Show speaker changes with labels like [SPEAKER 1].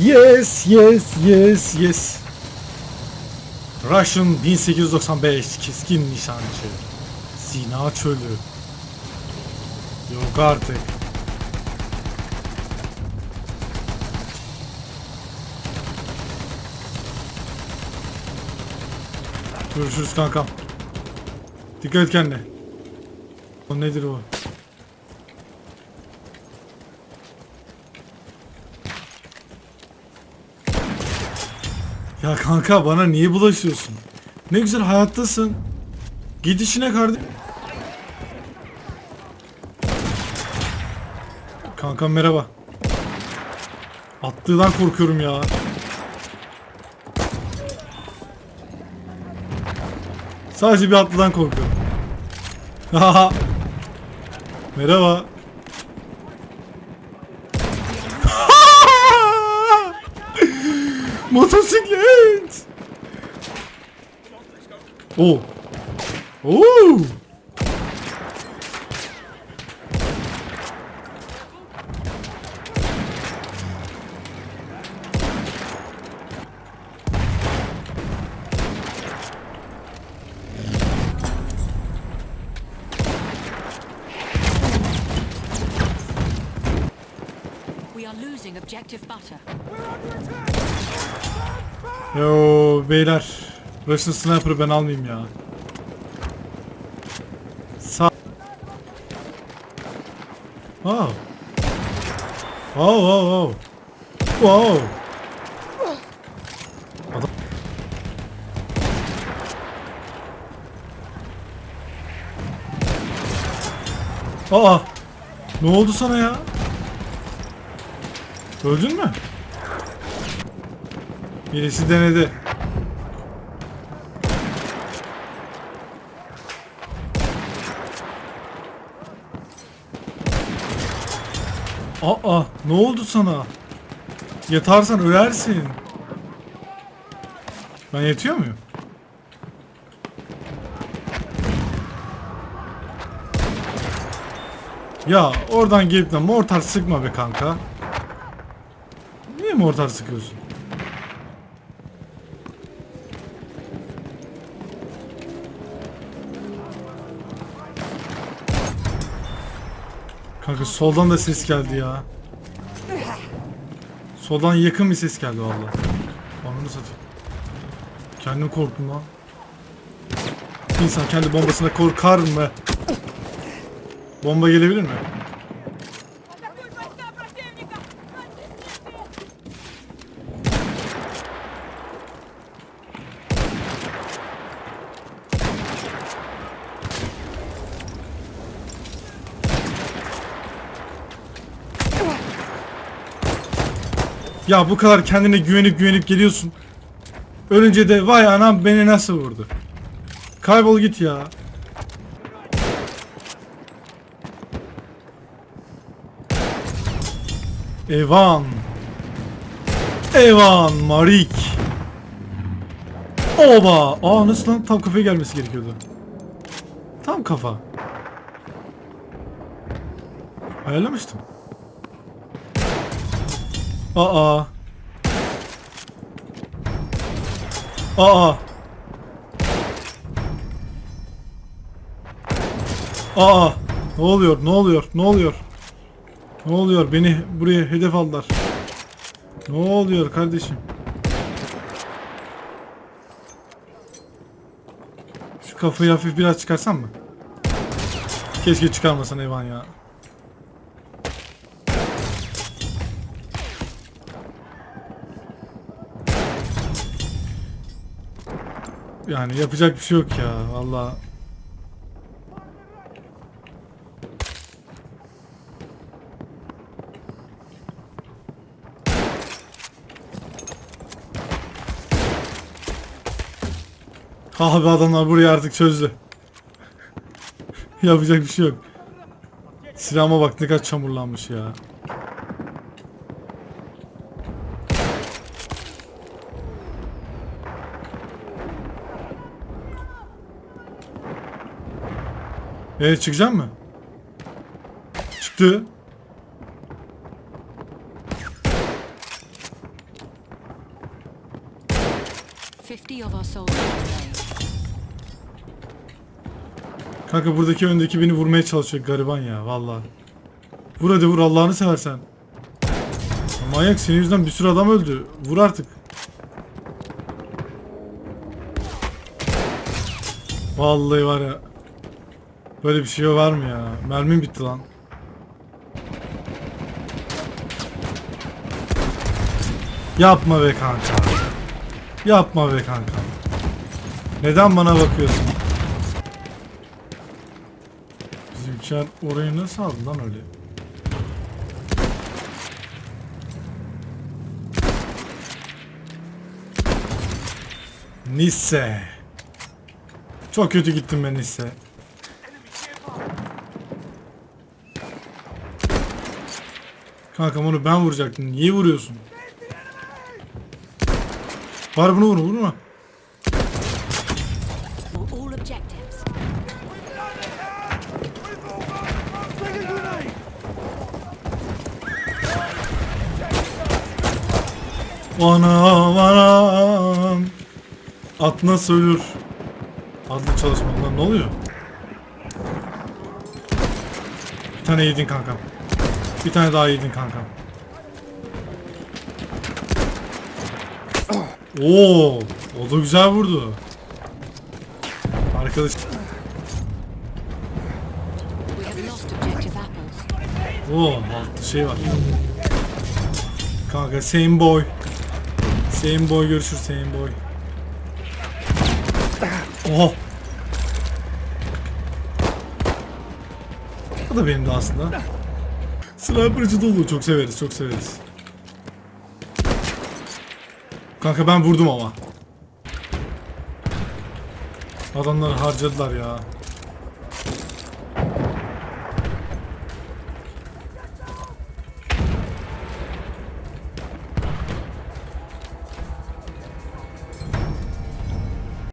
[SPEAKER 1] Yes, yes, yes, yes. Russian 1895 keskin nişancı. Sina çölü. Yok artık. Görüşürüz kankam. Dikkat et kendine. O nedir o? Ya kanka bana niye bulaşıyorsun? Ne güzel hayattasın. Git işine kardeşim. Kankam merhaba. Attığından korkuyorum ya. Sadece bir atlıdan korkuyorum. Merhaba. Motosiklet! Oh. Oh!
[SPEAKER 2] We are losing objective butter. We're under attack!
[SPEAKER 1] Yo beyler. Russian Sniper'ı ben almayayım ya. Sağ. Wow. Wow wow wow. Wow. Aa. Ne oldu sana ya? Öldün mü? Birisi denedi. Aa, ne oldu sana? Yatarsan ölersin. Ben yatıyor muyum? Ya oradan gelip de mortar sıkma be kanka. Niye mortar sıkıyorsun? Kanka soldan da ses geldi ya. Soldan yakın bir ses geldi valla. Ananı satayım. Kendim korktum lan. İnsan kendi bombasına korkar mı? Bomba gelebilir mi? Ya bu kadar kendine güvenip güvenip geliyorsun. Ölünce de vay anam beni nasıl vurdu. Kaybol git ya. Evan. Evan Marik. Oba. Aa nasıl lan tam kafaya gelmesi gerekiyordu. Tam kafa. Ayarlamıştım. Aa. Aa. Aa. Ne oluyor? Ne oluyor? Ne oluyor? Ne oluyor? Beni buraya hedef aldılar. Ne oluyor kardeşim? Şu kafayı hafif biraz çıkarsam mı? Keşke çıkarmasan Evan ya. Yani yapacak bir şey yok ya valla. Abi adamlar burayı artık çözdü. yapacak bir şey yok. Silahıma bak ne kadar çamurlanmış ya. Ee çıkacak mı? Çıktı. Kanka buradaki öndeki beni vurmaya çalışacak gariban ya vallahi. Vur hadi vur Allah'ını seversen. Manyak senin yüzünden bir sürü adam öldü. Vur artık. Vallahi var ya. Böyle bir şey var mı ya? Mermim bitti lan. Yapma be kanka. Yapma be kanka. Neden bana bakıyorsun? Bizimkiler orayı nasıl aldı lan öyle? Nisse. Çok kötü gittim ben Nisse. Kanka onu ben vuracaktım. Niye vuruyorsun? Var bunu vurma vurma. Anam anam. At nasıl ölür? Adlı çalışmalar ne oluyor? Bir tane yedin kankam. Bir tane daha yedin kankam. Oo, o da güzel vurdu. Arkadaş. Oo, altta şey var. Kanka same boy. Same boy görüşür same boy. Oha. Bu da benim de aslında. Sniper'cı dolu çok severiz çok severiz. Kanka ben vurdum ama. Adamları harcadılar ya.